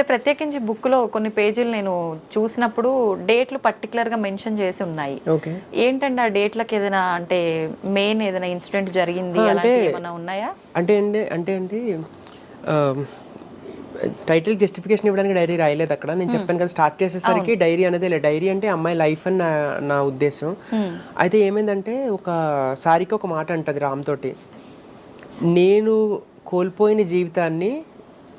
అంటే ప్రత్యేకించి బుక్లో కొన్ని పేజీలు నేను చూసినప్పుడు డేట్లు పర్టికులర్గా మెన్షన్ చేసి ఉన్నాయి. ఓకే ఏంటంటే ఆ డేట్లకి ఏదైనా అంటే మెయిన్ ఏదైనా ఇన్సిడెంట్ జరిగింది అలాంటివి ఏమైనా ఉన్నాయా? అంటే అండి అంటే అండి టైటిల్ జస్టిఫికేషన్ ఇవ్వడానికి డైరీ రాయలేదు అక్కడ. నేను చెప్పాను కదా స్టార్ట్ చేసేసరికి డైరీ అనేది లేదు డైరీ అంటే అమ్మాయి లైఫ్ అని నా నా ఉద్దేశం. అయితే ఏమైందంటే ఒక సారికి ఒక మాట అంటది రామ్ తోటి. నేను కోల్పోయిన జీవితాన్ని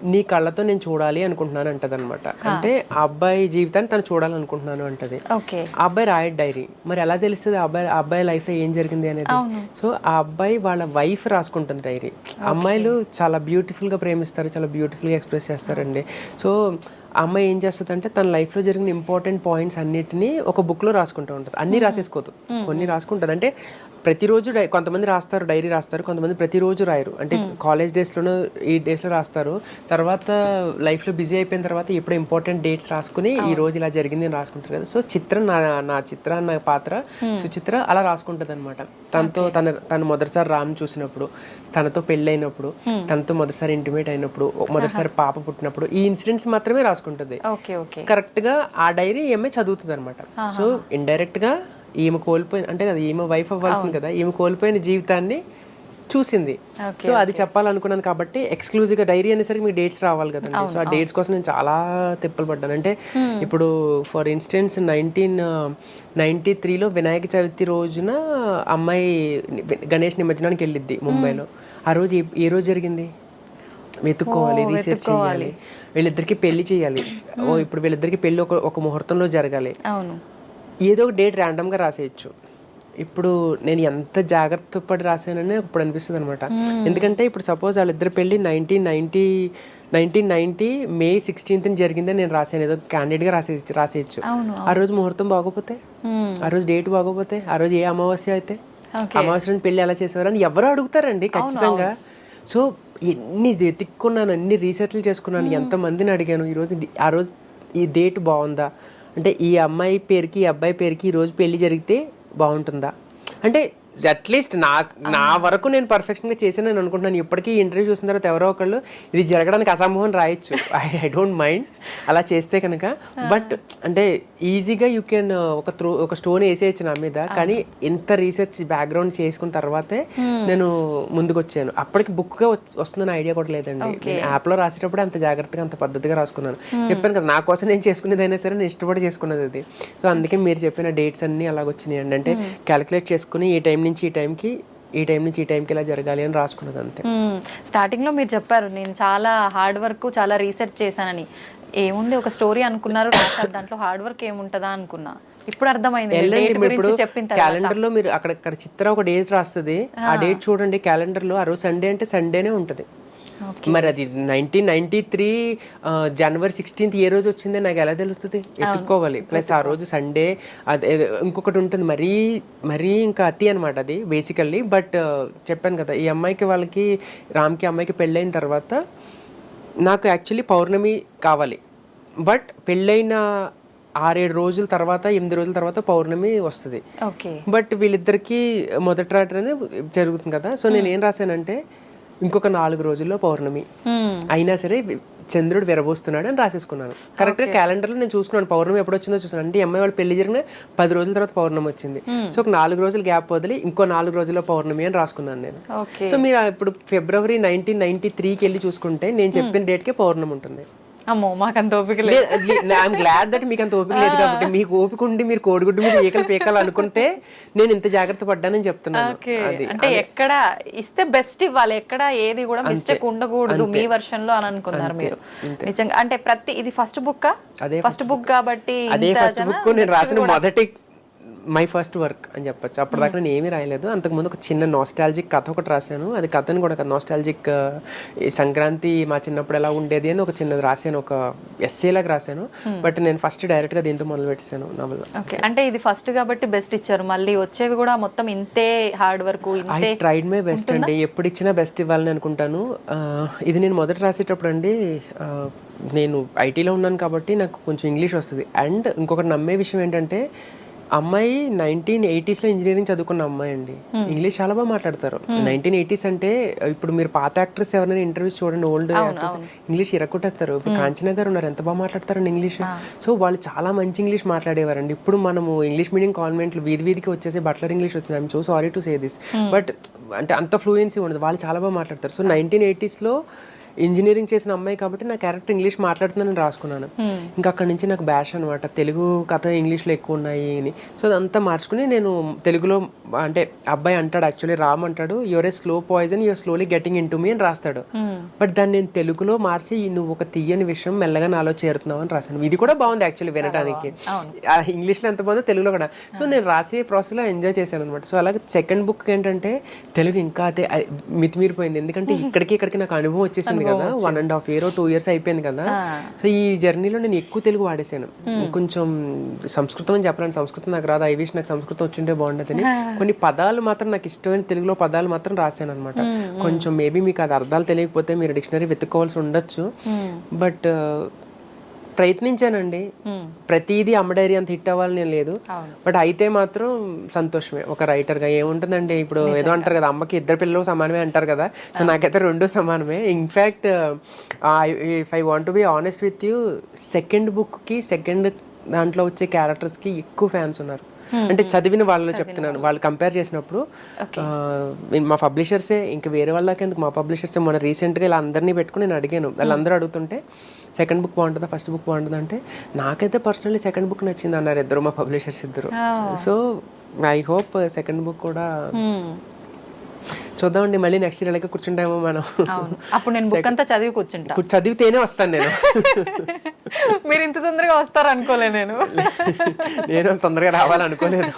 నీ కళ్ళతో నేను చూడాలి అనుకుంటున్నాను అంటది అనమాట అంటే ఆ అబ్బాయి జీవితాన్ని తను చూడాలనుకుంటున్నాను అంటది. ఆ అబ్బాయి రాయడ్ డైరీ. మరి ఎలా తెలుస్తుంది ఆ అబ్బాయి అబ్బాయి లైఫ్లో ఏం జరిగింది అనేది? సో ఆ అబ్బాయి వాళ్ళ వైఫ్ రాసుకుంటుంది డైరీ. అమ్మాయిలు చాలా బ్యూటిఫుల్గా ప్రేమిస్తారు చాలా బ్యూటిఫుల్గా ఎక్స్ప్రెస్ చేస్తారండి. సో ఆ అమ్మాయి ఏం చేస్తుంది అంటే తన లైఫ్లో జరిగిన ఇంపార్టెంట్ పాయింట్స్ అన్నిటిని ఒక బుక్లో రాసుకుంటూ ఉంటుంది. అన్ని రాసేసుకోదు. కొన్ని రాసుకుంటుంది. అంటే ప్రతిరోజు డై- కొంతమంది రాస్తారు డైరీ రాస్తారు కొంతమంది ప్రతిరోజు రాయరు. అంటే కాలేజ్ డేస్లోనూ ఈ డేస్లో రాస్తారు. తర్వాత లైఫ్లో బిజీ అయిపోయిన తర్వాత ఎప్పుడు ఇంపార్టెంట్ డేట్స్ రాసుకుని ఈ రోజు ఇలా జరిగింది అని రాసుకుంటారు కదా. సో చిత్ర నా నా చిత్ర అన్న పాత్ర సుచిత్ర అలా రాసుకుంటుంది అనమాట తనతో తన తను మొదటిసారి రామ్ చూసినప్పుడు తనతో పెళ్ళైనప్పుడు తనతో మొదటిసారి ఇంటిమేట్ అయినప్పుడు మొదటిసారి పాప పుట్టినప్పుడు ఈ ఇన్సిడెంట్స్ మాత్రమే రాసుకుంటుంది. Okay okay. కరెక్ట్గా ఆ డైరీ ఈమె చదువుతుంది అనమాట సో ఇండైరెక్ట్గా ఈమె కోల్పోయిన అంటే కదా ఈమె వైఫ్ అవ్వాల్సింది కదా ఈమె కోల్పోయిన జీవితాన్ని చూసింది. సో అది చెప్పాలనుకున్నాను కాబట్టి ఎక్స్క్లూజివ్గా డైరీ అనేసరికి మీకు డేట్స్ రావాలి కదండి. సో ఆ డేట్స్ కోసం నేను చాలా తిప్పలు పడ్డాను. అంటే ఇప్పుడు ఫర్ ఇన్స్టెన్స్ నైన్టీన్ నైన్టీ త్రీలో వినాయక చవితి రోజున అమ్మాయి గణేష్ నిమజ్జనానికి వెళ్ళిద్ది ముంబైలో. ఆ రోజు ఏ రోజు జరిగింది? వెతుక్కోవాలి రీసెర్చ్ చేయాలి. వీళ్ళిద్దరికి పెళ్ళి చేయాలి. ఓ ఇప్పుడు వీళ్ళిద్దరికి పెళ్ళి ఒక ఒక ముహూర్తంలో జరగాలి. అవును. ఏదో ఒక డేట్ ర్యాండమ్గా రాసేయచ్చు. ఇప్పుడు నేను ఎంత జాగ్రత్త పడి రాసానని ఇప్పుడు అనిపిస్తుంది అనమాట ఎందుకంటే ఇప్పుడు సపోజ్ వాళ్ళిద్దరు పెళ్ళి nineteen ninety nineteen ninety May sixteenth జరిగిందని నేను రాసాను ఏదో క్యాండిడేట్గా రాసే రాసేయచ్చు. ఆ రోజు ముహూర్తం బాగోపోతే. ఆ రోజు డేట్ బాగోపోతే? ఆ రోజు ఏ అమావాస్య అయితే. అమావాస్య పెళ్ళి ఎలా చేసేవారు అని ఎవరు అడుగుతారండి ఖచ్చితంగా. సో ఎన్ని వెతుక్కున్నాను ఎన్ని రీసెర్చ్లు చేసుకున్నాను ఎంత మందిని అడిగాను ఈ రోజు ది- ఆ రోజు ఈ డేట్ బాగుందా? అంటే ఈ అమ్మాయి పేరుకి ఈ అబ్బాయి పేరుకి ఈ రోజు పెళ్ళి జరిగితే బాగుంటుందా? అంటే అట్లీస్ట్ నా నా వరకు నేను పర్ఫెక్షన్గా చేశాను నేను అనుకుంటున్నాను. ఇప్పటికీ ఇంటర్వ్యూ చూసిన తర్వాత ఎవరో ఒకళ్ళు ఇది జరగడానికి అసంభవం రాయొచ్చు. ఐ ఐ డోంట్ మైండ్ అలా చేస్తే కనుక. బట్ అంటే ఈజీగా యూ కెన్ ఒక త్రో ఒక స్టోన్ వేసేయచ్చు నా మీద. కానీ ఇంత రీసెర్చ్ బ్యాక్గ్రౌండ్ చేసుకున్న తర్వాతే నేను ముందుకు వచ్చాను అప్పటికి బుక్గా వచ్- వస్తుందని ఐడియా కూడా లేదండి. నేను యాప్లో రాసేటప్పుడు అంత జాగ్రత్తగా అంత పద్ధతిగా రాసుకున్నాను. చెప్పాను కదా నా కోసం నేను చేసుకునేది అయినా సరే నేను ఇష్టపడి చేసుకున్నది అది. సో అందుకే మీరు చెప్పిన డేట్స్ అన్ని అలాగ వచ్చినాయి అండి అంటే క్యాలిక్యులేట్ చేసుకుని ఈ టైం నుంచి ఈ టైంకి ఈ టైం నుంచి ఈ టైంకి ఇలా జరగాలి అని రాసుకున్నది అంతే. మ్మ్. స్టార్టింగ్లో మీరు చెప్పారు నేను చాలా హార్డ్ వర్క్ చాలా రీసెర్చ్ చేశానని. ఏముంది ఒక స్టోరీ అనుకున్నారు రాశారు దాంట్లో హార్డ్ వర్క్ ఏముంటదా అనుకున్నా. ఇప్పుడు అర్థమైంది క్యాలెండర్లో మీరు అక్కడ అక్కడ చిత్ర ఒక డేట్ రాస్తుంది ఆ డేట్ చూడండి క్యాలెండర్లో ఆ రోజు సండే అంటే సండేనే ఉంటది. మరి అది nineteen ninety three January sixteenth ఏ రోజు వచ్చిందో నాకు ఎలా తెలుస్తుంది? ఎత్తుక్కోవాలి. ప్లస్ ఆ రోజు సండే అదే ఇంకొకటి ఉంటుంది. మరీ మరీ ఇంకా అతి అనమాట అది బేసికల్లీ బట్ చెప్పాను కదా ఈ అమ్మాయికి వాళ్ళకి రామ్కి అమ్మాయికి పెళ్ళైన తర్వాత నాకు యాక్చువల్లీ పౌర్ణమి కావాలి. బట్ పెళ్ళైన ఆరేడు రోజుల తర్వాత ఎనిమిది రోజుల తర్వాత పౌర్ణమి వస్తుంది. బట్ వీళ్ళిద్దరికి మొదటి రాత్రి జరుగుతుంది కదా. సో నేను ఏం రాశానంటే ఇంకొక నాలుగు రోజుల్లో పౌర్ణమి. అయినా సరే చంద్రుడు విరబోస్తున్నాడు అని రాసేసుకున్నాను. కరెక్ట్గా క్యాలెండర్లో నేను చూసుకున్నాను. పౌర్ణమి ఎప్పుడు వచ్చిందో చూసాను అంటే అమ్మాయి వాళ్ళు పెళ్ళి జరిగిన పది రోజుల తర్వాత పౌర్ణమి వచ్చింది. సో ఒక నాలుగు రోజులు గ్యాప్ వదిలి ఇంకో నాలుగు రోజుల్లో పౌర్ణమి అని రాసుకున్నాను నేను. సో మీరు ఇప్పుడు ఫిబ్రవరి నైన్టీన్ నైన్టీ త్రీకి వెళ్ళి చూసుకుంటే నేను చెప్పిన డేట్ కే పౌర్ణమి ఉంటుంది. అమ్మో మాకంత ఓపిక లేదు. ఐఎమ్ గ్లాడ్ దట్ మీకు అంత ఓపిక లేదు కాబట్టి మీకు ఓపిక ఉండి మీరు కోడిగుడ్డు మీద ఏకలు పీకాలు అనుకుంటే నేను ఇంత జాగ్రత్త పడ్డానని చెప్తున్నాను. అంటే ఎక్కడ ఇస్తే బెస్ట్ ఇవ్వాలి. ఎక్కడ ఏది కూడా మిస్టేక్ ఉండకూడదు మీ వర్షన్లో అని అనుకున్నారు మీరు. నిజంగా అంటే ప్రతి ఇది ఫస్ట్ బుక్ ఫస్ట్ బుక్ కాబట్టి అదే ఫస్ట్ బుక్ నేను రాసిన మొదటి మై ఫస్ట్ వర్క్ అని చెప్పొచ్చు. అప్పటిదాకా నేను ఏమీ రాయలేదు. అంతకుముందు ఒక చిన్న నాస్టాలజిక్ కథ ఒకటి రాశాను. అది కథను కూడా నాస్టాలజిక్ ఈ సంక్రాంతి మా చిన్నప్పుడు ఎలా ఉండేది అని ఒక చిన్నది రాశాను. ఒక ఎస్సే లాగా రాశాను. బట్ నేను ఫస్ట్ డైరెక్ట్గా దీంతో మొదలు పెట్టాను నవల్ ఓకే. అంటే ఇది ఫస్ట్ కాబట్టి బెస్ట్ ఇచ్చారు. మళ్ళీ వచ్చేవి కూడా మొత్తం ఇంతే హార్డ్ వర్క్ ఇంతే ట్రైడ్ మై బెస్ట్ అండి. ఎప్పుడు ఇచ్చినా బెస్ట్ ఇవ్వాలని అనుకుంటాను. ఇది నేను మొదట రాసేటప్పుడు అండి నేను ఐటీలో ఉన్నాను కాబట్టి నాకు కొంచెం ఇంగ్లీష్ వస్తుంది. అండ్ ఇంకొకటి నమ్మే విషయం ఏంటంటే అమ్మాయి నైన్టీన్ ఎయిటీస్లో ఇంజనీరింగ్ చదువుకున్న అమ్మాయి అండి. ఇంగ్లీష్ చాలా బాగా మాట్లాడతారు. నైన్టీన్ ఎయిటీస్ అంటే ఇప్పుడు మీరు పాత యాక్ట్రెస్ ఎవరైనా ఇంటర్వ్యూస్ చూడండి ఓల్డ్ యాక్ట్రెస్ ఇంగ్లీష్ ఇరగొట్టేస్తారు. ఇప్పుడు కాంచన గారు ఉన్నారు ఎంత బాగా మాట్లాడతారండి ఇంగ్లీష్? సో వాళ్ళు చాలా మంచి ఇంగ్లీష్ మాట్లాడేవారండి. ఇప్పుడు మనము ఇంగ్లీష్ మీడియం కాన్వెంట్లు వీధి వీధికి వచ్చేసి బట్లర్ ఇంగ్లీష్ వచ్చింది. I'm so sorry to say this. But అంటే అంత ఫ్లూయెన్సీ ఉండదు. వాళ్ళు చాలా బాగా మాట్లాడతారు. సో నైన్టీన్ ఎయిటీస్లో ఇంజనీరింగ్ చేసిన అమ్మాయి కాబట్టి నా క్యారెక్టర్ ఇంగ్లీష్ మాట్లాడుతుందని రాసుకున్నాను. ఇంకా అక్కడ నుంచి నాకు బ్యాష్ అనమాట తెలుగు కథ ఇంగ్లీష్లో ఎక్కువ ఉన్నాయి అని. సో అదంతా మార్చుకుని నేను తెలుగులో అంటే అబ్బాయి అంటాడు యాక్చువల్లీ రామ్ అంటాడు you're a slow poison you're slowly getting into me అని రాస్తాడు. బట్ దాన్ని నేను తెలుగులో మార్చి నువ్వు ఒక తీయని విషయం మెల్లగా నాలో చేరుతున్నావు అని రాశాను. ఇది కూడా బాగుంది యాక్చువల్లీ వినడానికి ఆ ఇంగ్లీష్లో ఎంత బాగుందో తెలుగులో కూడా. సో నేను రాసే ప్రాసెస్లో ఎంజాయ్ చేశాను అనమాట సో అలాగే సెకండ్ బుక్ ఏంటంటే తెలుగు ఇంకా అదే మితిమీరిపోయింది. ఎందుకంటే ఇక్కడికి ఇక్కడికి నాకు అనుభవం వచ్చేసింది కదా. One and half year two years అయిపోయింది కదా. సో ఈ జర్నీలో నేను ఎక్కువ తెలుగు వాడేసాను కొంచెం సంస్కృతం అని చెప్పాలని. సంస్కృతం నాకు రాదు. ఐ విష్ నాకు సంస్కృతం వచ్చుంటే బాగుండదని. కొన్ని పదాలు మాత్రం నాకు ఇష్టమైన తెలుగులో పదాలు మాత్రం రాశాను అనమాట కొంచెం మేబీ మీకు అది అర్థాలు తెలియకపోతే మీరు డిక్షనరీ వెతుక్కోవాల్సి ఉండొచ్చు. బట్ ప్రయత్నించానండి. ప్రతిదీ అమ్మ డైరీ అంత హిట్ అవ్వాలని నేను లేదు బట్ అయితే మాత్రం సంతోషమే. ఒక రైటర్గా ఏముంటుందండి? ఇప్పుడు ఏదో అంటారు కదా అమ్మకి ఇద్దరు పిల్లలు సమానమే అంటారు కదా. సో నాకైతే రెండు సమానమే. In fact if I want be honest with you second బుక్కి second దాంట్లో వచ్చే క్యారెక్టర్స్కి ఎక్కువ ఫ్యాన్స్ ఉన్నారు. అంటే చదివిన వాళ్ళు చెప్తున్నాను. వాళ్ళు కంపేర్ చేసినప్పుడు మా పబ్లిషర్సే ఇంకా వేరే వాళ్ళకి ఎందుకు? మా పబ్లిషర్సే మన రీసెంట్గా ఇలా అందరినీ పెట్టుకుని నేను అడిగాను. వాళ్ళందరూ అడుగుతుంటే సెకండ్ బుక్ బాగుంటుందా? ఫస్ట్ బుక్ బాగుంటుందా అంటే నాకైతే పర్సనల్లీ సెకండ్ బుక్ నచ్చింది అన్నారు ఇద్దరు మా పబ్లిషర్స్ ఇద్దరు. So I hope second book కూడా చూద్దామండి మళ్ళీ నెక్స్ట్ ఇయర్ అలాగే కూర్చుంటామో మనం. అవును. అప్పుడు నేను బుక్ అంతా చదివి కూర్చుంటా. కూర్చు- చదివితేనే వస్తాను నేను. మీరు ఇంత తొందరగా వస్తారు అనుకోలే నేను. నేను తొందరగా రావాలనుకోలేదు.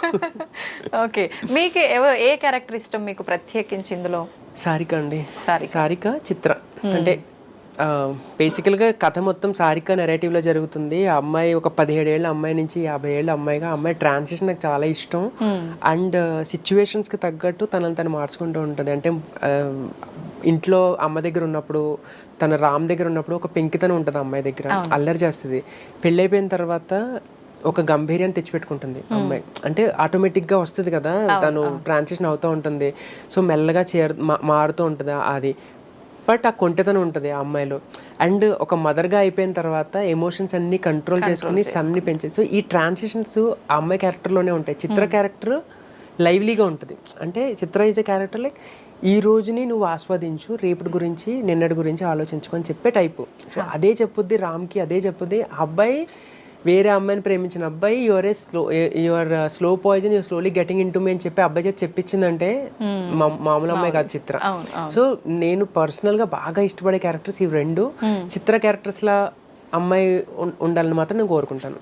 ఓకే. మీకు ఏ క్యారెక్టర్ ఇష్టం మీకు ప్రత్యేకించి ఇందులో? సారిక అండి. సారిక. సారిక చిత్ర. అంటే బేసికల్గా కథ మొత్తం సారిక నెరేటివ్లో జరుగుతుంది. ఆ అమ్మాయి ఒక పదిహేడు ఏళ్ళ అమ్మాయి నుంచి యాభై ఏళ్ళ అమ్మాయిగా అమ్మాయి ట్రాన్సిషన్ నాకు చాలా ఇష్టం. అండ్ సిచ్యువేషన్స్కి తగ్గట్టు తనని తను మార్చుకుంటూ ఉంటుంది. అంటే ఆ, ఇంట్లో అమ్మ దగ్గర ఉన్నప్పుడు తన రామ్ దగ్గర ఉన్నప్పుడు ఒక పెంకితనం ఉంటుంది అమ్మాయి దగ్గర. అల్లరి చేస్తుంది. పెళ్ళైపోయిన తర్వాత ఒక గంభీర్యాన్ని తెచ్చిపెట్టుకుంటుంది అమ్మాయి. అంటే ఆటోమేటిక్గా వస్తుంది కదా తను ట్రాన్సిషన్ అవుతూ ఉంటుంది. సో మెల్లగా చేరు మారుతూ ఉంటుంది అది. బట్ ఆ కొంటెతనం ఉంటుంది ఆ అమ్మాయిలో. అండ్ ఒక mother గా అయిపోయిన తర్వాత ఎమోషన్స్ అన్ని కంట్రోల్ చేసుకుని సన్ని పెంచేది సో ఈ ట్రాన్సిషన్స్ ఆ అమ్మాయి క్యారెక్టర్లోనే ఉంటాయి. చిత్ర క్యారెక్టర్ లైవ్లీగా ఉంటుంది. అంటే Chitra is a character like ఈ రోజుని నువ్వు ఆస్వాదించు రేపటి గురించి నిన్నటి గురించి ఆలోచించుకొని చెప్పే టైపు సో అదే చెప్పుద్ది రామ్కి అదే చెప్పుద్ది అబ్బాయి వేరే అమ్మాయిని ప్రేమించిన అబ్బాయి you're a slow you're slow poison you're slowly getting into me అని చెప్పి అబ్బాయి చేతి చెప్పించిందంటే మా- మామూలు అమ్మాయి కాదు చిత్ర. సో నేను పర్సనల్గా బాగా ఇష్టపడే క్యారెక్టర్స్ ఇవి రెండు. చిత్ర క్యారెక్టర్స్ లా అమ్మాయి ఉండాలని మాత్రం నేను కోరుకుంటాను.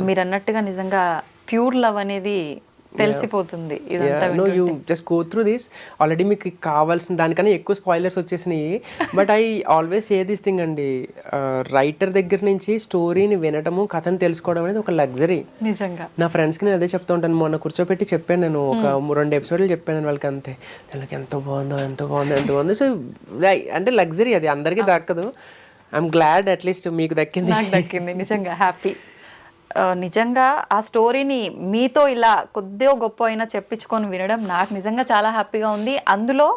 మీరు అన్నట్టుగా నిజంగా ప్యూర్ లవ్ అనేది తెలిసిపోతుంది no you just go through this already మీకు కావాల్సిన దానికన్నా ఎక్కువ స్పాయిలర్స్ వచ్చేసినాయి. But I always a this thing అండి. రైటర్ దగ్గర నుంచి స్టోరీని వినటము కథను తెలుసుకోవడం అనేది ఒక లగ్జరీ నిజంగా. నా ఫ్రెండ్స్కి నేను అదే చెప్తూ ఉంటాను. మొన్న కూర్చోపెట్టి చెప్పాను నేను. ఒక రెండు ఎపిసోడ్లు చెప్పాను వాళ్ళకి అంతే. వాళ్ళకి ఎంత బాగుందో ఎంత బాగుందో ఎంత బాగుందో. సో అంటే లగ్జరీ అది. అందరికీ దక్కదు. ఐఎమ్ గ్లాడ్ అట్లీస్ట్ మీకు దక్కింది. నాకు దక్కింది. నిజంగా హ్యాపీ నిజంగా ఆ స్టోరీని మీతో ఇలా కొద్దిగా గొప్ప అయినా చెప్పించుకొని వినడం నాకు నిజంగా చాలా హ్యాపీగా ఉంది. అందులో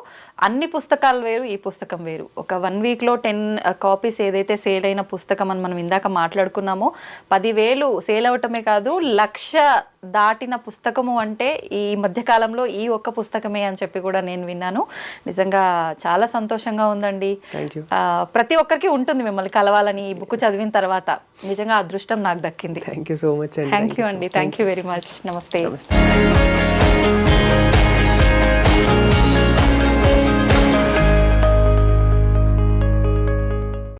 అన్ని పుస్తకాలు వేరు ఈ పుస్తకం వేరు. ఒక వన్ వీక్లో టెన్ కాపీస్ ఏదైతే సేల్ అయిన పుస్తకం అని మనం ఇందాక మాట్లాడుకున్నామో పదివేలు సేల్ అవటమే కాదు లక్ష దాటిన పుస్తకము అంటే ఈ మధ్యకాలంలో ఈ ఒక్క పుస్తకమే అని చెప్పి కూడా నేను విన్నాను. నిజంగా చాలా సంతోషంగా ఉందండి. ప్రతి ఒక్కరికి ఉంటుంది మిమ్మల్ని కలవాలని ఈ బుక్ చదివిన తర్వాత. నిజంగా అదృష్టం నాకు దక్కింది. థ్యాంక్ యూ సో మచ్ అండి. థ్యాంక్ యూ అండి. థ్యాంక్ యూ వెరీ మచ్ నమస్తే. నమస్తే